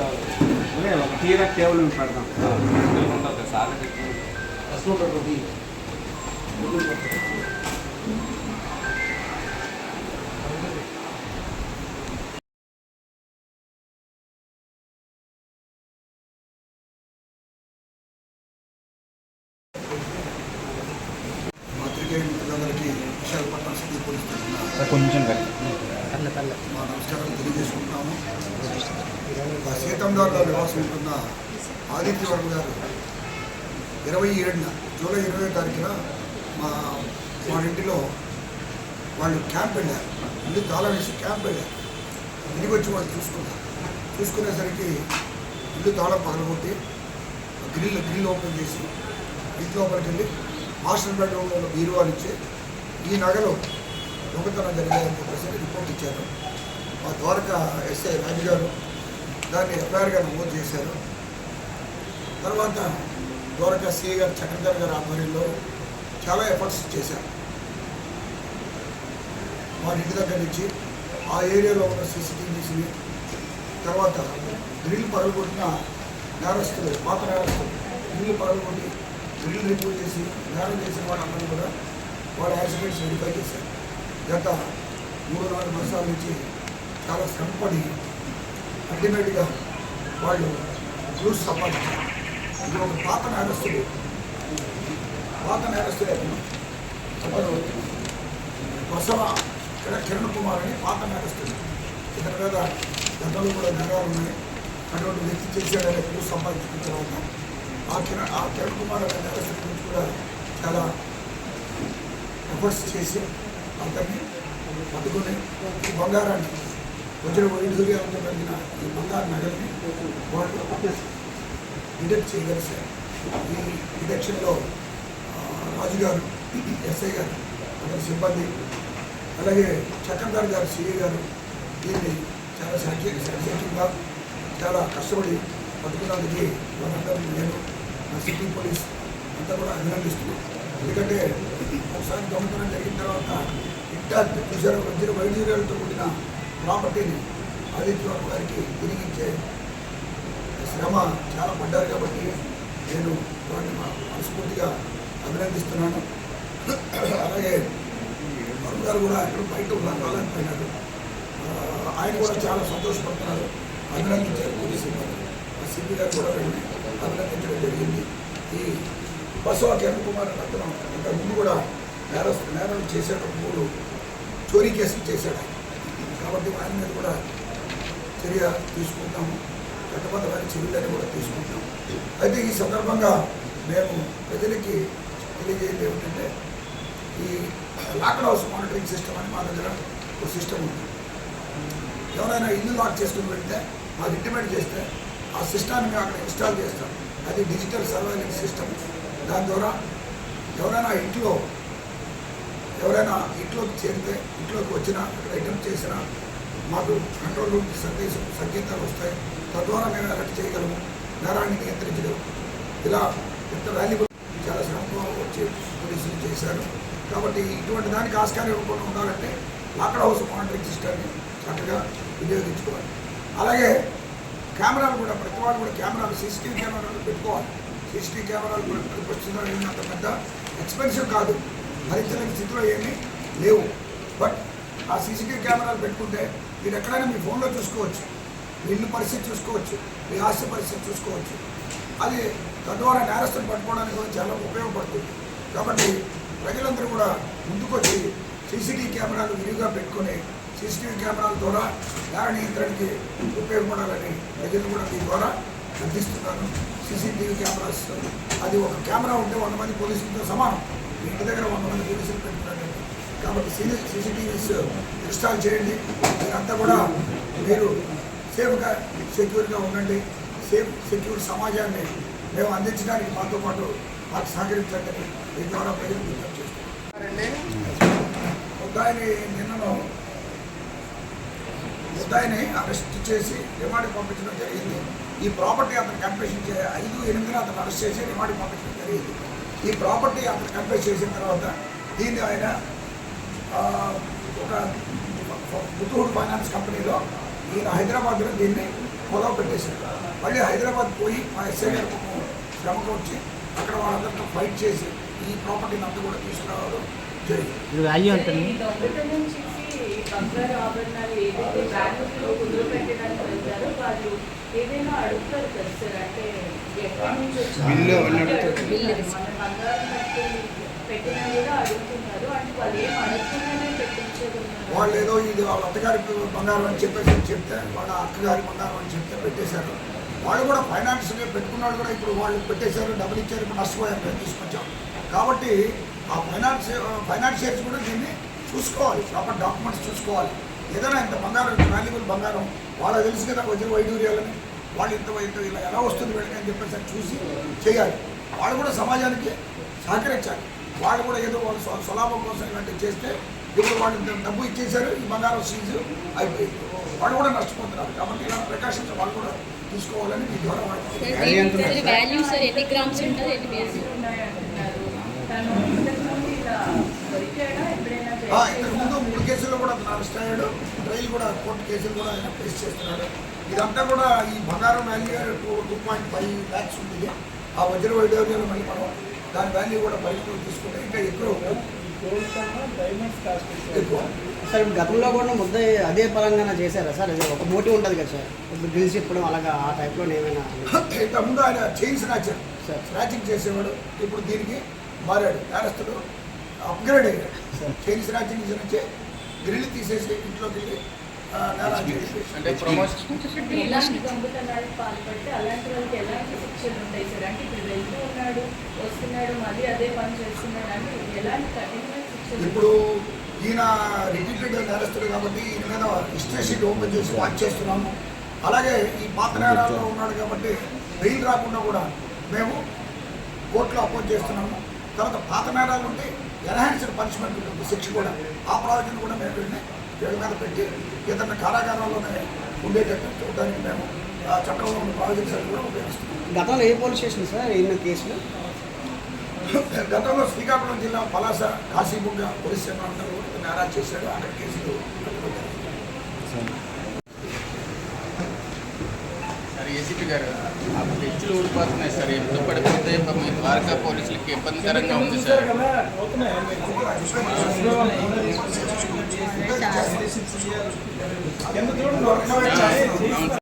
అదే ఒక తీర టేబుల్ మీద పెడదాం ఉంటుంది సార్ ఆ గారు నివాసం ఉంటున్న ఆదిత్యవర్మ గారు. ఇరవై ఏడున జూలై ఇరవై తారీఖున మా వాళ్ళింటిలో వాళ్ళు క్యాంప్ వెళ్ళారు. ఇల్లు తాళం వేసి క్యాంప్ వెళ్ళారు. ఇంటికి వచ్చి వాళ్ళు చూసుకున్నారు. చూసుకునేసరికి ఇల్లు తాళం పగలగొట్టి గ్రిల్ గ్రిల్ ఓపెన్ చేసి ఇంటి లోపలికి వెళ్ళి మాస్టర్ బెడ్రూమ్లో ఉన్న బీరువాలు ఇచ్చి ఈ నగలు దొంగతనం జరిగాయని చెప్పేసి రిపోర్ట్ ఇచ్చారు. మా ద్వారకా ఎస్ఐ రాజు గారు దాన్ని ఎఫ్ఐఆర్గా నమోదు చేశారు. తర్వాత ద్వారకా సిఐ గారు చక్రధర్ గారి ఆధ్వర్యంలో చాలా ఎఫర్ట్స్ చేశారు. మా ఇంటి దగ్గర నుంచి ఆ ఏరియాలో ఉన్న సీసీటీవీస్ని తర్వాత గ్రిల్ పగలగొట్టిన నేరస్తులు పాత నేరస్తులు గ్రిల్ పగలగొట్టి గ్రిల్ రిమూవ్ చేసి నేరం చేసిన వాళ్ళందరూ కూడా వాళ్ళ యాక్సిడెంట్స్ వెరిఫై చేశారు. గత మూడు నాలుగు మాసాల నుంచి చాలా శ్రమపడి అల్టిమేట్గా వాళ్ళు జ్యూస్ సంపాదించారు ఇది ఒక పాత నేరస్తుడు పాత నేరస్తుడే అతను బసవ ఇక్కడ కిరణ్ కుమార్ అని పాత నేరస్తుడు ఇతని మీద గతంలో కూడా నేరాలు ఉన్నాయి. అటువంటి వ్యక్తి చేశాడనే క్లూస్ సంపాదించిన తర్వాత ఆ కిరణ్ ఆ కిరణ్ కుమార్ అనే నేరస్తుడి గురించి కూడా చాలా ఎఫర్ట్స్ చేసి అతన్ని పట్టుకుని బంగారాన్ని వచ్చిన వైఢూర్యంతో కలిగిన ఈ బంగారు నగల్ని వాళ్ళు డిటెక్ట్ చేయగలిగారు ఈ డిటెక్షన్లో ఆ, రాజు గారు ఎస్ఐ గారు అతని సిబ్బంది అలాగే చక్రధర్ గారు సిఐ గారు దీన్ని చాలా సాక్షి సాక్షిగా చాలా కష్టపడి పట్టుకున్నందుకు వాళ్ళందరూ నేను నా సిటీ పోలీస్ అంతా కూడా అభినందిస్తున్నాను ఎందుకంటే ఒకసారి దొంగతనం జరిగిన తర్వాత ఇంటా చూసారు వచ్చిన వైద్యులతో కూడిన ప్రాపర్టీని ఆదిత్యబాబు గారికి తిరిగి ఇచ్చే శ్రమ చాలా పడ్డారు కాబట్టి నేను వారిని మనస్ఫూర్తిగా అభినందిస్తున్నాను. అలాగే వరుణ్ గారు కూడా ఇక్కడ బయట ఉన్నారు పోయినారు ఆయన కూడా చాలా సంతోషపడుతున్నారు. అభినందించారు పోలీసు సిబ్బంది. ఆ సిపి గారు కూడా వెళ్ళి అభినందించడం జరిగింది. ఈ బసవ కిరణ్ కుమార్ అనే అతను ముందు కూడా నేరస్తు నేరం చేసేటప్పుడు మూడు చోరీ కేసులు చేశాడు ఆయన. కాబట్టి వారి మీద కూడా చర్య తీసుకుంటాము. చట్టబద్ధమైన చర్యలను కూడా తీసుకుంటాము. అయితే ఈ సందర్భంగా మేము ప్రజలకి తెలియజేయడం ఏమిటంటే ఈ లాక్డ్ హౌస్ మానిటరింగ్ సిస్టమ్ అని మా దగ్గర ఒక సిస్టమ్ ఉంది. ఎవరైనా ఇల్లు లాక్ చేసుకుని వెళ్తే మాకు ఇంటిమేట్ చేస్తే ఆ సిస్టాన్ని మేము అక్కడ ఇన్స్టాల్ చేస్తాం. అది డిజిటల్ సర్వైలెన్స్ సిస్టమ్. దాని ద్వారా ఎవరైనా ఇంట్లో ఎవరైనా ఇంట్లోకి చేరితే ఇంట్లోకి వచ్చినా ఐటమ్ చేసినా మాకు కంట్రోల్ రూమ్ సందేశం సంకేతాలు వస్తాయి. తద్వారా మేము అరెస్ట్ చేయగలము నేరాన్ని నియంత్రించగలము. ఇలా ఎంత వాల్యుబుల్ చాలా శ్రమతో వచ్చి పోలీసులు చేశారు. కాబట్టి ఇటువంటి దానికి ఆస్కారం ఇవ్వకుండా ఉండాలంటే లాక్డ్ హౌస్ మానిటరింగ్ సిస్టమ్ని చక్కగా వినియోగించుకోవాలి. అలాగే కెమెరాలు కూడా ప్రతి వాళ్ళు కూడా కెమెరాలు సీసీటీవీ కెమెరాలు పెట్టుకోవాలి. సీసీటీవీ కెమెరాలు కూడా ప్రతిపక్షంలో అంత పెద్ద ఎక్స్పెన్సివ్ కాదు. భరించలేని స్థితిలో ఏమీ లేవు. బట్ ఆ సీసీటీవీ కెమెరాలు పెట్టుకుంటే మీరు ఎక్కడైనా మీ ఫోన్లో చూసుకోవచ్చు. మీ ఇల్లు పరిస్థితి చూసుకోవచ్చు. మీ ఆస్తి పరిస్థితి చూసుకోవచ్చు. అది తద్వారా నేరస్తులు పట్టుకోవడానికి చాలా ఉపయోగపడుతుంది. కాబట్టి ప్రజలందరూ కూడా ముందుకొచ్చి సీసీటీవీ కెమెరాలు విరివిగా పెట్టుకొని సీసీటీవీ కెమెరాల ద్వారా నేర నియంత్రణకి ఉపయోగపడాలని ప్రజలు కూడా దీని ద్వారా అందిస్తున్నాను సీసీటీవీ కెమెరాస్ అది ఒక కెమెరా ఉంటే వంద మంది పోలీసులతో సమానం. ఇంటి దగ్గర వంద మంది పోలీసులు పెట్టుకున్నారండి కాబట్టి సీ సీసీటీవీస్ ఇన్స్టాల్ చేయండి. మీరంతా కూడా మీరు సేఫ్గా సెక్యూర్గా ఉండండి. సేఫ్ సెక్యూర్ సమాజాన్ని మేము అందించడానికి మాతో పాటు మాకు సహకరించండి మీ ద్వారా ప్రజలు విజ్ఞప్తి చేస్తున్నాం. ముద్దాయిని నిన్నను ముద్దాయిని అరెస్ట్ చేసి రిమాండ్కి పంపించడం జరిగింది. ఈ ప్రాపర్టీ అతను కన్ఫెషన్ చే ఐదు ఎనిమిదిన అతను అరెస్ట్ చేసి రిమాండ్కి పంపించడం జరిగింది. ఈ ప్రాపర్టీ అతను కన్ఫెస్ చేసిన తర్వాత దీన్ని ఆయన ఆ, ఒక ముతూట్ ఫైనాన్స్ కంపెనీలో ఈయన హైదరాబాద్లో దీన్ని పొలం పెట్టేశారు. మళ్ళీ హైదరాబాద్ పోయి మా ఎస్ఐ గారు శ్రమకు వచ్చి అక్కడ వాళ్ళందరితో ఫైట్ చేసి ఈ ప్రాపర్టీని అంతా కూడా తీసుకురావడం జరిగింది. బంగారు ఆభరణాలు ఏదైతే బ్యాంకులో కుదురు పెట్టడానికి వెళ్తారో వాళ్ళు ఏదైనా అడుగుతారు కదా సార్? అంటే ఎక్కడి నుంచి మన బంగారం పెట్టి పెట్టినా కూడా అడుగుతున్నారు. అంటే వాళ్ళు ఏం పెట్టించేది. వాళ్ళు ఏదో ఇది వాళ్ళ అత్తగారి బంగారం అని చెప్పేసి చెప్తే వాళ్ళ అక్కగారి బంగారం అని చెప్తే పెట్టేశారు. వాళ్ళు కూడా ఫైనాన్స్గా పెట్టుకున్న వాళ్ళు కూడా ఇప్పుడు వాళ్ళు పెట్టేశారు డబ్బులు ఇచ్చారు ఇప్పుడు నష్టపోయారు తీసుకొచ్చాం. కాబట్టి ఆ ఫైనాన్స్ ఫైనాన్షియర్స్ కూడా దీన్ని చూసుకోవాలి. ప్రాపర్ డాక్యుమెంట్స్ చూసుకోవాలి. ఏదైనా ఇంత బంగారం ఇంత వాల్యుబుల్ బంగారం వాళ్ళకి తెలుసు కదా వజ్ర వైడూర్యాలని. వాళ్ళు ఇంత ఇంత ఇలా ఎలా వస్తుంది వీళ్ళకి అని చెప్పేసి అది చూసి చేయాలి. వాళ్ళు కూడా సమాజానికి సహకరించాలి. వాళ్ళు కూడా ఏదో వాళ్ళు స్వలాభం కోసం ఇలాంటివి చేస్తే ఇప్పుడు వాళ్ళు ఇంత డబ్బు ఇచ్చేశారు ఈ బంగారం సీజు అయిపోయింది. వాళ్ళు కూడా నష్టపోతున్నారు. కాబట్టి ఇలాంటి ప్రికాషన్స్ వాళ్ళు కూడా తీసుకోవాలని మీ ద్వారా వాళ్ళకి వాల్యూ సార్ ఎన్ని గ్రామ్స్ ఉంటుంది ఎన్ని కేసులు ఉన్నాయంటున్నారు తను ఇంతకుముందు ఇలా దొరికాడా ఇంతకు ముందు మూడు కేసుల్లో కూడా అతను అరెస్ట్ అయ్యాడు. ట్రయల్ కూడా కోర్టు కేసులు కూడా ఆయన ఫేస్ చేస్తున్నాడు. ఇదంతా కూడా ఈ బంగారం value two two point five lakhs ఉంది. ఆ వజ్ర వైడూర్యాలు మళ్ళీ మనం దాని వాల్యూ కూడా పరిగణలో తీసుకుంటే ఇంకా ఎక్కువ ఎక్కువ? సార్ ఇప్పుడు గతంలో కూడా ముద్ద అదే పరంగా చేశారా సార్? అది ఒక మోటివ్ ఉంటుంది కదా సార్. ఇప్పుడు గెలిచి చెప్పడం అలాగా ఆ టైప్లో ఏమైనా? ఇంతకుముందు ఆయన చైన్ స్నాచర్ సార్. స్నాచింగ్ చేసేవాడు. ఇప్పుడు దీనికి మారాడు. నేరస్తుడు. అప్గ్రేడ్ అయ్యాడు చైన్ స్నాచింగ్ నుంచి గ్రిల్ తీసేసి ఇంట్లోకి వెళ్ళి అంటే ఇలాంటి దొంగతనాలకు పాల్పడితే అలాంటి వాళ్ళకి ఎలాంటి శిక్షలు ఉంటాయి సార్? అంటే ఇప్పుడు వెళ్తూ ఉన్నాడు వస్తున్నాడు మళ్ళీ అదే పని చేస్తున్నాడు అంటే ఎలాంటి కఠినమైన శిక్షలు? ఇప్పుడు ఈయన రిపీటెడ్ నేరస్తుడు కాబట్టి ఈయన మీద హిస్టరీ షీట్ ఓపెన్ చేసి వాచ్ చేస్తున్నాము. అలాగే ఈ పాత నేరాల్లో ఉన్నాడు కాబట్టి బెయిల్ రాకుండా కూడా మేము కోర్టులో అపోజ్ చేస్తున్నాము. తర్వాత పాత నేరాలు ఉంటే ఎన్హాన్స్డ్ పనిష్మెంట్ ఉంటుంది శిక్ష కూడా ఆ ప్రావిజన్ కూడా మేము వీళ్ళని వీళ్ళ మీద పెట్టి ఏదైనా కారాగారాల్లోనే ఉండేటట్టు చూడడానికి మేము ఆ చట్టంలో ఉన్న ప్రావిజన్స్ అన్ని కూడా ఉపయోగిస్తున్నాం. గతంలో ఏ పోలీస్ స్టేషన్ సార్ ఎన్నో కేసులు? గతంలో శ్రీకాకుళం జిల్లా పలాస కాశీబుగ్గ పోలీస్ స్టేషన్ అందరూ కూడా నేరాలు చేశాడు అక్కడ కేసులు పెట్టడం జరిగింది. సార్ ఏసీపీ గారు ఆ బెంచ్లు ఊడిపోతున్నాయి సార్. ఎప్పుడు పడిపోతే మీ ద్వారకా పోలీసులకి ఇబ్బందికరంగా ఉంది సార్. అవును సార్.